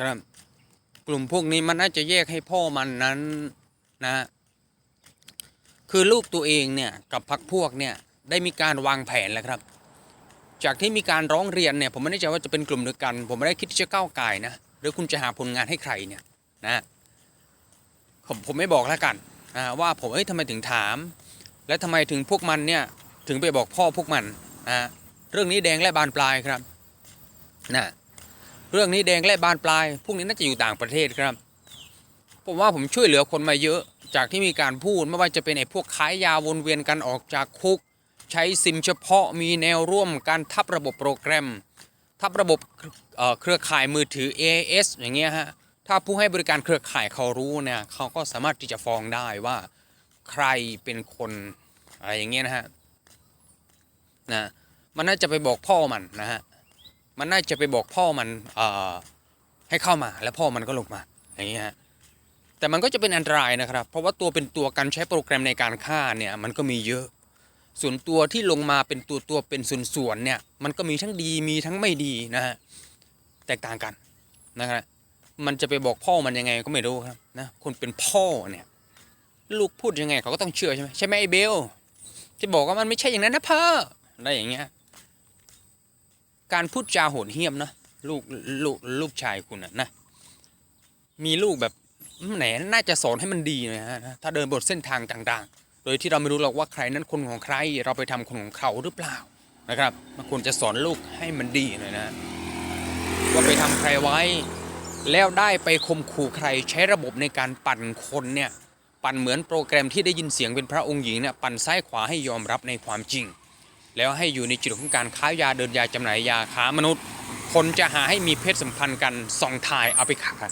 ครับ กลุ่มพวกนี้มันน่าจะแยกให้พ่อมันนั้นนะคือลูกตัวเองเนี่ยกับพักพวกเนี่ยได้มีการวางแผนแล้วครับ จากที่มีการร้องเรียนเนี่ยผมไม่แน่ใจว่าจะเป็นกลุ่มเดียวกัน ผมไม่ได้คิดที่จะก้าวไก่นะหรือคุณจะหาผลงานให้ใครเนี่ยนะผมผมไม่บอกแล้วกันนะว่าผมเอ้ยทำไมถึงถาม และทำไมถึงพวกมันเนี่ยถึงไปบอกพ่อพวกมันนะเรื่องนี้แดงและบานปลายครับนะ เรื่องนี้แดงและบานปลาย พวกนี้น่าจะอยู่ต่างประเทศครับ ผมว่าผมช่วยเหลือคนมาเยอะ จากที่มีการพูดไม่ว่าจะเป็นไอ้พวกขายยาวนเวียนกันออกจากคุก ใช้ซิมเฉพาะมีแนวร่วมการทับระบบโปรแกรม ทับระบบเเครือข่ายมือถือ AAS อย่างเงี้ยฮะ ถ้าผู้ให้บริการเครือข่ายเขารู้เนี่ยเขาก็สามารถที่จะฟ้องได้ว่าใครเป็นคนอะไรอย่างเงี้ยนะฮะนะมันน่าจะไปบอกพ่อมันนะฮะ มันน่าจะไปบอกพ่อมันเอ่อให้เข้ามาแล้วพ่อมันก็ลงมาอย่างเงี้ยฮะแต่มันก็จะเป็นอันตรายนะครับ เพราะว่าตัวเป็นตัวการใช้โปรแกรมในการฆ่าเนี่ยมันก็มีเยอะ ส่วนตัวที่ลงมาเป็นตัวตัวเป็นส่วนๆเนี่ยมันก็มีทั้งดีมีทั้งไม่ดีนะฮะแตกต่างกันนะครับมันจะไปบอกพ่อมันยังไงก็ไม่รู้ครับนะคนเป็นพ่อเนี่ยลูกพูดยังไงเขาก็ต้องเชื่อใช่ไหมใช่ไหมไอ้เบลจะบอกว่ามันไม่ใช่อย่างนั้นนะพ่ออะไรอย่างเงี้ย การพูดจาโหดเหี้ยมนะลูกลูกลูกชายคุณนะนะ มีลูกแบบไหนน่าจะสอนให้มันดีหนะฮะถ้าเดินบนเส้นทางต่างๆ โดยที่เราไม่รู้หรอกว่าใครนั้นคนของใคร เราไปทำคนของเขาหรือเปล่านะครับมันควรจะสอนลูกให้มันดีหน่อยนะว่าไปทำใครไว้ แล้วได้ไปข่มขู่ใครใช้ระบบในการปั่นคนเนี่ยปั่นเหมือนโปรแกรมที่ได้ยินเสียงเป็นพระองค์หญิงเนี่ยปั่นซ้ายขวาให้ยอมรับในความจริง แล้วให้อยู่ในจุดของการค้ายาเดินยาจำหน่ายยาค้ามนุษย์ คนจะหาให้มีเพศสัมพันธ์กันส่องถ่ายเอาไปขาย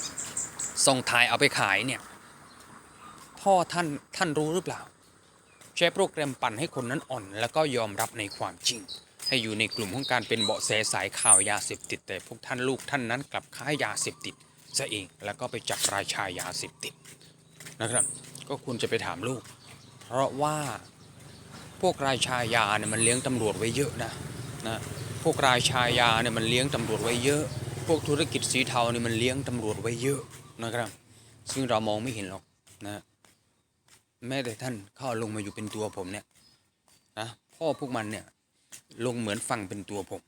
ส่องถ่ายเอาไปขายเนี่ยพ่อท่านท่านรู้หรือเปล่า ใช้โปรแกรมปั่นให้คนนั้นอ่อน แล้วก็ยอมรับในความจริง ให้อยู่ในกลุ่มของการเป็นเบาะแสสายข่าวยาเสพติด แต่พวกท่านลูกท่านนั้นกลับค้ายาเสพติดซะเองแล้วก็ไปจับราชายาเสพติดนะครับ ก็คุณจะไปถามลูก เพราะว่า พวกราชายาเนี่ยมันเลี้ยงตำรวจไว้เยอะนะนะพวกราชายาเนี่ยมันเลี้ยงตำรวจไว้เยอะ พวกธุรกิจสีเทาเนี่ยมันเลี้ยงตำรวจไว้เยอะนะครับ ซึ่งเรามองไม่เห็นหรอกนะแม้แต่ท่านเข้าลงมาอยู่เป็นตัวผมเนี่ยนะพ่อพวกมันเนี่ยลงเหมือนฟังเป็นตัวผม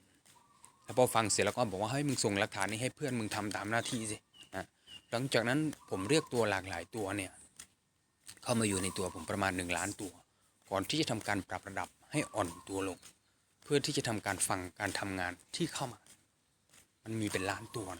แล้วพอฟังเสร็จแล้วก็บอกว่าเฮ้ยมึงส่งหลักฐานนี้ให้เพื่อนมึงทำตามหน้าที่สินะหลังจากนั้นผมเรียกตัวหลากหลายตัวเนี่ยเข้ามาอยู่ในตัวผมประมาณหนึ่งล้านตัว ก่อนที่จะทำการปรับระดับให้อ่อนตัวลง เพื่อที่จะทำการฟังการทำงานที่เข้ามา มันมีเป็นล้านตัวนะ